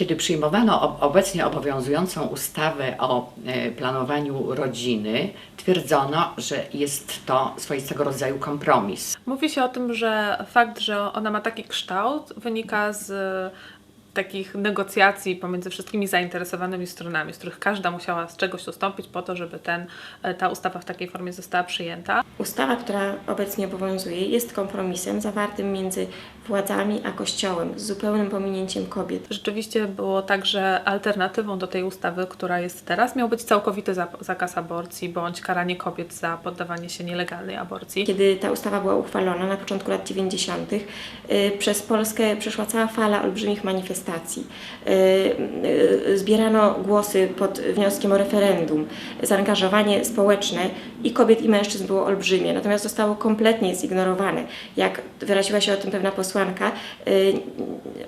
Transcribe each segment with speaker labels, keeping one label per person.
Speaker 1: Kiedy przyjmowano ob- obecnie obowiązującą ustawę o e, planowaniu rodziny, twierdzono, że jest to swoistego rodzaju kompromis.
Speaker 2: Mówi się o tym, że fakt, że ona ma taki kształt, wynika z takich negocjacji pomiędzy wszystkimi zainteresowanymi stronami, z których każda musiała z czegoś ustąpić po to, żeby ten, ta ustawa w takiej formie została przyjęta.
Speaker 3: Ustawa, która obecnie obowiązuje, jest kompromisem zawartym między władzami a Kościołem z zupełnym pominięciem kobiet.
Speaker 2: Rzeczywiście było tak, że alternatywą do tej ustawy, która jest teraz, miał być całkowity za- zakaz aborcji bądź karanie kobiet za poddawanie się nielegalnej aborcji.
Speaker 3: Kiedy ta ustawa była uchwalona na początku lat 90., y, przez Polskę przeszła cała fala olbrzymich manifestacji. Y, y, Zbierano głosy pod wnioskiem o referendum. Zaangażowanie społeczne i kobiet i mężczyzn było olbrzymie, natomiast zostało kompletnie zignorowane. Jak wyraziła się o tym pewna posłanka, y,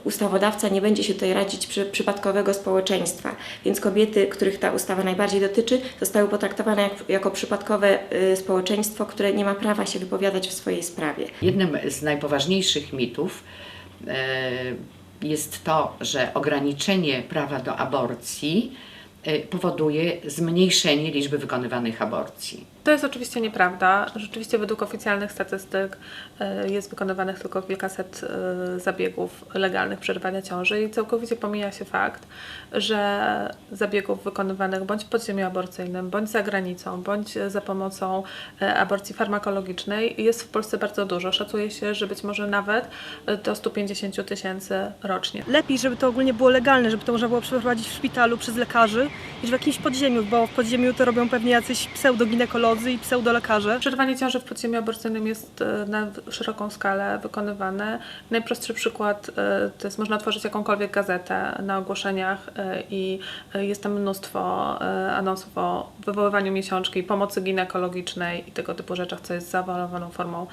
Speaker 3: ustawodawca nie będzie się tutaj radzić przy, przypadkowego społeczeństwa, więc kobiety, których ta ustawa najbardziej dotyczy, zostały potraktowane jak, jako przypadkowe y, społeczeństwo, które nie ma prawa się wypowiadać w swojej sprawie.
Speaker 1: Jednym z najpoważniejszych mitów e, jest to, że ograniczenie prawa do aborcji powoduje zmniejszenie liczby wykonywanych aborcji.
Speaker 2: To jest oczywiście nieprawda. Rzeczywiście według oficjalnych statystyk e, jest wykonywanych tylko kilkaset e, zabiegów legalnych przerywania ciąży i całkowicie pomija się fakt, że zabiegów wykonywanych bądź w podziemiu aborcyjnym, bądź za granicą, bądź za pomocą e, aborcji farmakologicznej jest w Polsce bardzo dużo. Szacuje się, że być może nawet do 150 tysięcy rocznie.
Speaker 4: Lepiej, żeby to ogólnie było legalne, żeby to można było przeprowadzić w szpitalu przez lekarzy niż w jakimś podziemiu, bo w podziemiu to robią pewnie jacyś pseudoginekolodzy i pseudolekarze.
Speaker 2: Przerywanie ciąży w podziemiu aborcyjnym jest e, na szeroką skalę wykonywane. Najprostszy przykład e, to jest można otworzyć jakąkolwiek gazetę na ogłoszeniach e, i jest tam mnóstwo anonsów o wywoływaniu miesiączki, pomocy ginekologicznej i tego typu rzeczach, co jest zaawalowaną formą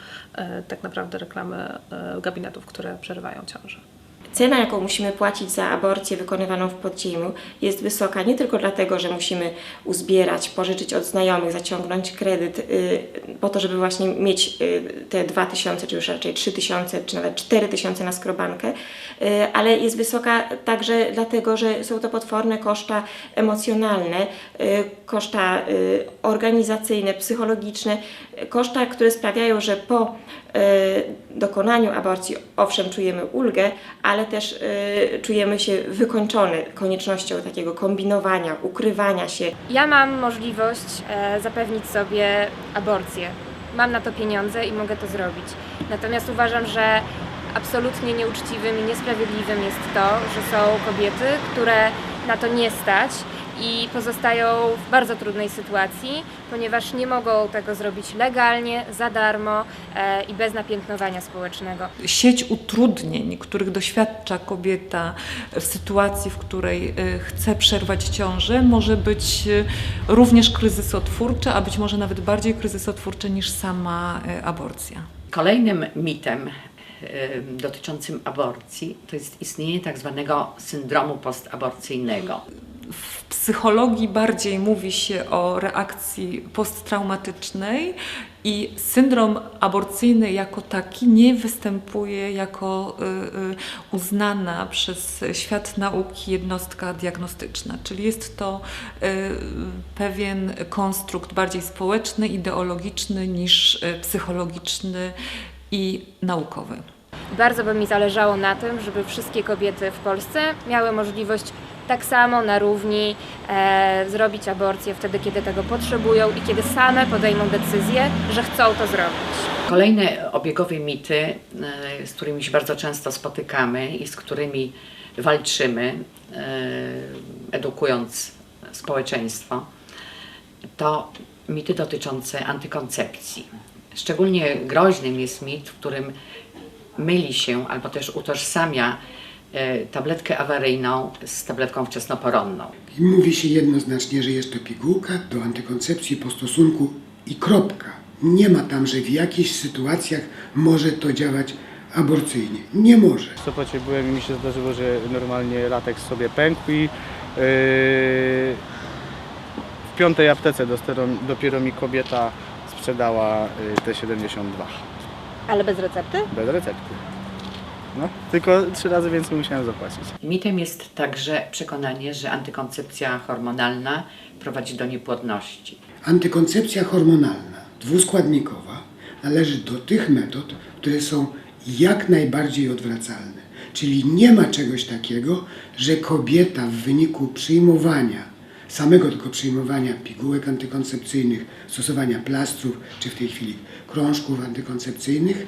Speaker 2: tak naprawdę reklamy gabinetów, które przerywają ciążę.
Speaker 3: Cena, jaką musimy płacić za aborcję wykonywaną w podziemiu, jest wysoka nie tylko dlatego, że musimy uzbierać, pożyczyć od znajomych, zaciągnąć kredyt y, po to, żeby właśnie mieć y, te 2000, czy już raczej 3000, czy nawet 4000 na skrobankę, y, ale jest wysoka także dlatego, że są to potworne koszta emocjonalne, koszta organizacyjne, psychologiczne, koszta, które sprawiają, że po dokonaniu aborcji owszem czujemy ulgę, ale też y, czujemy się wykończone koniecznością takiego kombinowania, ukrywania się.
Speaker 5: Ja mam możliwość e, zapewnić sobie aborcję. Mam na to pieniądze i mogę to zrobić. Natomiast uważam, że absolutnie nieuczciwym i niesprawiedliwym jest to, że są kobiety, które na to nie stać i pozostają w bardzo trudnej sytuacji, ponieważ nie mogą tego zrobić legalnie, za darmo e, i bez napiętnowania społecznego.
Speaker 6: sieć utrudnień, których doświadcza kobieta w sytuacji, w której y, chce przerwać ciążę, może być y, również kryzysotwórcze, a być może nawet bardziej kryzysotwórcze niż sama aborcja.
Speaker 1: Kolejnym mitem em, dotyczącym aborcji to jest istnienie tak zwanego syndromu postaborcyjnego.
Speaker 6: W psychologii bardziej mówi się o reakcji posttraumatycznej i syndrom aborcyjny jako taki nie występuje jako y, y, uznana przez świat nauki jednostka diagnostyczna, czyli jest to y, pewien konstrukt bardziej społeczny, ideologiczny niż psychologiczny i naukowy.
Speaker 5: Bardzo by mi zależało na tym, żeby wszystkie kobiety w Polsce miały możliwość tak samo na równi e, zrobić aborcję wtedy, kiedy tego potrzebują i kiedy same podejmą decyzję, że chcą to zrobić.
Speaker 1: Kolejne obiegowe mity, e, z którymi się bardzo często spotykamy i z którymi walczymy, e, edukując społeczeństwo, to mity dotyczące antykoncepcji. Szczególnie groźnym jest mit, w którym myli się albo też utożsamia tabletkę awaryjną z tabletką wczesnoporonną.
Speaker 7: Mówi się jednoznacznie, że jest to pigułka do antykoncepcji po stosunku i kropka. Nie ma tam, że w jakichś sytuacjach może to działać aborcyjnie. Nie może.
Speaker 8: W Sopocie byłem i mi się zdarzyło, że normalnie latek sobie pękł i yy, w piątej aptece dopiero, dopiero mi kobieta sprzedała yy, te 72
Speaker 5: Ale bez recepty?
Speaker 8: bez recepty.
Speaker 9: No, tylko trzy razy więcej musiałem zapłacić.
Speaker 1: Mitem jest także przekonanie, że antykoncepcja hormonalna prowadzi do niepłodności.
Speaker 7: Antykoncepcja hormonalna, dwuskładnikowa, należy do tych metod, które są jak najbardziej odwracalne. Czyli nie ma czegoś takiego, że kobieta w wyniku przyjmowania, samego tylko przyjmowania pigułek antykoncepcyjnych, stosowania plastrów, czy w tej chwili krążków antykoncepcyjnych,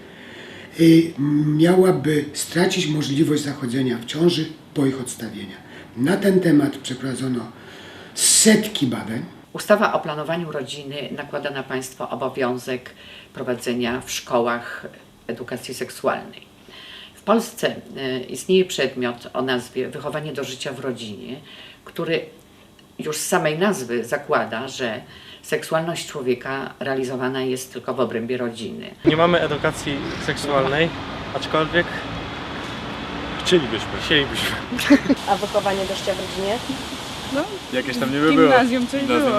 Speaker 7: miałaby stracić możliwość zachodzenia w ciąży po ich odstawienia. Na ten temat przeprowadzono setki badań.
Speaker 1: Ustawa o planowaniu rodziny nakłada na państwo obowiązek prowadzenia w szkołach edukacji seksualnej. W Polsce e, istnieje przedmiot o nazwie Wychowanie do życia w rodzinie, który już z samej nazwy zakłada, że seksualność człowieka realizowana jest tylko w obrębie rodziny.
Speaker 10: Nie mamy edukacji seksualnej, aczkolwiek chcielibyśmy. chcielibyśmy.
Speaker 11: A wychowanie do życia w rodzinie?
Speaker 9: Jakieś tam niby było.
Speaker 12: Gimnazjum coś było.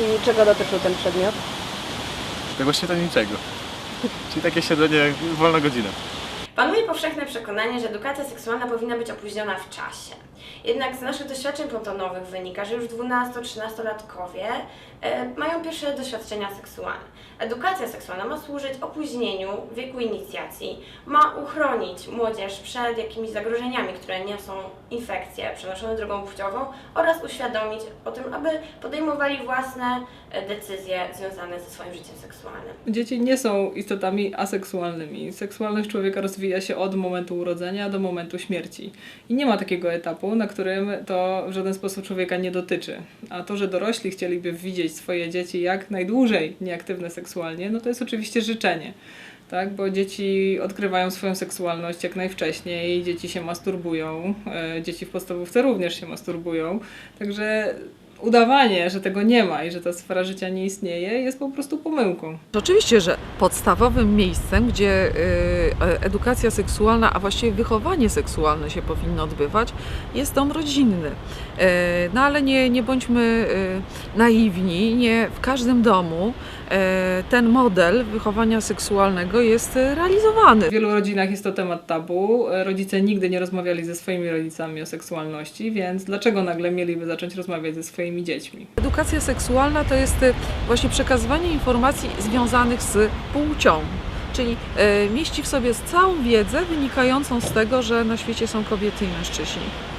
Speaker 11: I czego dotyczył ten przedmiot?
Speaker 9: To właśnie to niczego. Czyli takie siedzenie wolna godzina.
Speaker 13: Panuje powszechne przekonanie, że edukacja seksualna powinna być opóźniona w czasie. Jednak z naszych doświadczeń pontonowych wynika, że już 12-13-latkowie e, mają pierwsze doświadczenia seksualne. Edukacja seksualna ma służyć opóźnieniu wieku inicjacji, ma uchronić młodzież przed jakimiś zagrożeniami, które niosą infekcje przenoszone drogą płciową oraz uświadomić o tym, aby podejmowali własne e, decyzje związane ze swoim życiem seksualnym.
Speaker 12: Dzieci nie są istotami aseksualnymi. Seksualność człowieka rozwija się od momentu urodzenia do momentu śmierci. I nie ma takiego etapu, na którym to w żaden sposób człowieka nie dotyczy. A to, że dorośli chcieliby widzieć swoje dzieci jak najdłużej nieaktywne seksualnie, no to jest oczywiście życzenie. Tak, bo dzieci odkrywają swoją seksualność jak najwcześniej, dzieci się masturbują, e, dzieci w podstawówce również się masturbują. Także udawanie, że tego nie ma i że ta sfera życia nie istnieje, jest po prostu pomyłką.
Speaker 14: Oczywiście, że podstawowym miejscem, gdzie y, e, edukacja seksualna, a właściwie wychowanie seksualne się powinno odbywać, jest dom rodzinny. E, No ale nie, nie bądźmy y, naiwni, nie w każdym domu ten model wychowania seksualnego jest e, realizowany.
Speaker 12: W wielu rodzinach jest to temat tabu. E, Rodzice nigdy nie rozmawiali ze swoimi rodzicami o seksualności, więc dlaczego nagle mieliby zacząć rozmawiać ze swoimi dziećmi?
Speaker 14: Edukacja seksualna to jest y, właśnie przekazywanie informacji związanych z płcią. Czyli e, mieści w sobie całą wiedzę wynikającą z tego, że na świecie są kobiety i mężczyźni.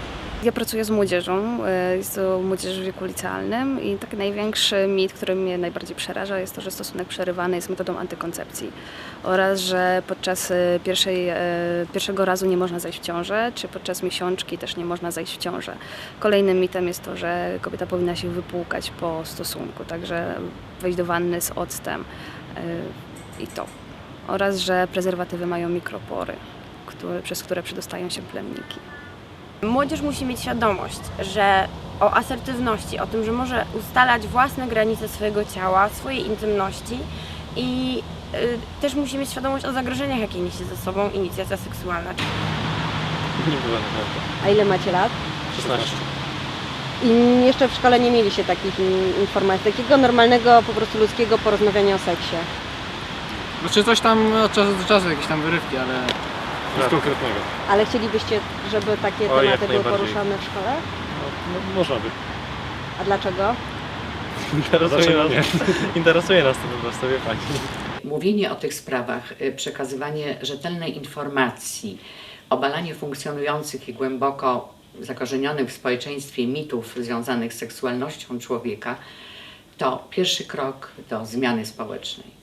Speaker 15: Ja pracuję z młodzieżą, e, jest to młodzież w wieku licealnym i taki największy mit, który mnie najbardziej przeraża jest to, że stosunek przerywany jest metodą antykoncepcji oraz, że podczas e, pierwszej, e, pierwszego razu nie można zajść w ciążę, czy podczas miesiączki też nie można zajść w ciążę. Kolejnym mitem jest to, że kobieta powinna się wypłukać po stosunku, także wejść do wanny z octem i to. Oraz, że prezerwatywy mają mikropory, które, przez które przedostają się plemniki.
Speaker 13: Młodzież musi mieć świadomość, że o asertywności, o tym, że może ustalać własne granice swojego ciała, swojej intymności i y, też musi mieć świadomość o zagrożeniach, jakie niesie ze sobą inicjacja seksualna.
Speaker 10: Nie była naprawdę.
Speaker 11: A ile macie lat?
Speaker 10: 16.
Speaker 11: I jeszcze w szkole nie mieliście takich in- informacji, takiego normalnego, po prostu ludzkiego porozmawiania o seksie.
Speaker 9: Znaczy coś tam od czasu do czasu, jakieś tam wyrywki, ale
Speaker 10: Nic konkretnego.
Speaker 11: Ale chcielibyście, żeby takie
Speaker 10: O, jak
Speaker 11: tematy były
Speaker 10: najbardziej.
Speaker 11: poruszane w szkole?
Speaker 10: No, można by.
Speaker 11: A dlaczego?
Speaker 10: Interesuje nas, interesuje nas to po prostu, wie pani.
Speaker 1: Mówienie o tych sprawach, y, przekazywanie rzetelnej informacji, obalanie funkcjonujących i głęboko zakorzenionych w społeczeństwie mitów związanych z seksualnością człowieka, to pierwszy krok do zmiany społecznej.